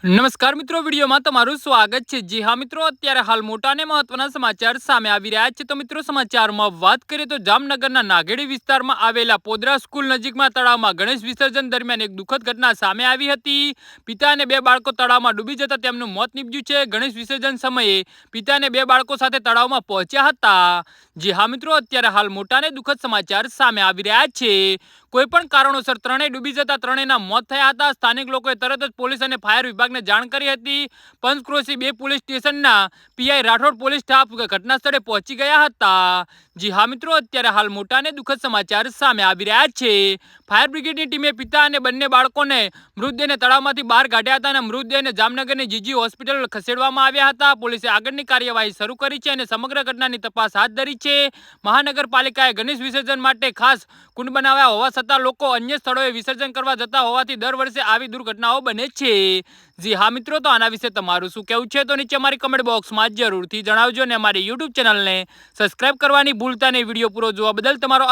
નમસ્કાર મિત્રો, વિડીયોમાં તમારું સ્વાગત છે. જી હા મિત્રો, અત્યારે હાલ મોટા અને મહત્વના સમાચાર સામે આવી રહ્યા છે. તો મિત્રો, સમાચારમાં વાત કરીએ તો જામનગરના નાગેડી વિસ્તારમાં આવેલા પોદરા સ્કૂલ નજીકમાં તળાવમાં ગણેશ વિસર્જન દરમિયાન એક દુઃખદ ઘટના સામે આવી હતી. પિતા અને બે બાળકો તળાવમાં ડૂબી જતા તેમનું મોત નીપજ્યું છે. ગણેશ વિસર્જન સમયે પિતા અને બે બાળકો સાથે તળાવમાં પહોંચ્યા હતા. જી હા મિત્રો, અત્યારે હાલ મોટા અને દુઃખદ સમાચાર સામે આવી રહ્યા છે. કોઈ પણ કારણોસર ત્રણેય ડૂબી જતા ત્રણેયના મોત થયા હતા. સ્થાનિક લોકોએ તરત જ પોલીસ અને ફાયર વિભાગને જાણ કરી હતી. પંચક્રોશી બે પોલીસ સ્ટેશનના પીઆઈ રાઠોડ પોલીસ સ્ટાફ ઘટના સ્થળે પહોંચી ગયા હતા. જી હા મિત્રો, અત્યારે હાલ મોટા અને દુઃખદ સમાચાર સામે આવી રહ્યા છે. ફાયર બ્રિગેડની ટીમે પિતા અને બંને બાળકોને મૃતદેહને તળાવમાંથી બહાર કાઢ્યા હતા અને મૃતદેહને જામનગરની જીજી હોસ્પિટલ ખસેડવામાં આવ્યા હતા. પોલીસે આગળની કાર્યવાહી શરૂ કરી છે અને સમગ્ર ઘટનાની તપાસ હાથ ધરી છે. મહાનગરપાલિકાએ ગણેશ વિસર્જન માટે ખાસ કુંડ બનાવ્યા હોવા છતાં લોકો અન્ય સ્થળોએ વિસર્જન કરવા જતા હોવાથી દર વર્ષે આવી દુર્ઘટનાઓ બને છે. જી હા મિત્રો, તો આના વિશે તમારું શું કહેવું છે? તો નીચે અમારી કમેન્ટ બોક્સમાં જરૂરથી જણાવજો અને અમારી યુટ્યુબ ચેનલને સબસ્ક્રાઇબ કરવાની ભૂલતા નહીં. વીડિયો પૂરો જોવા બદલ તમારો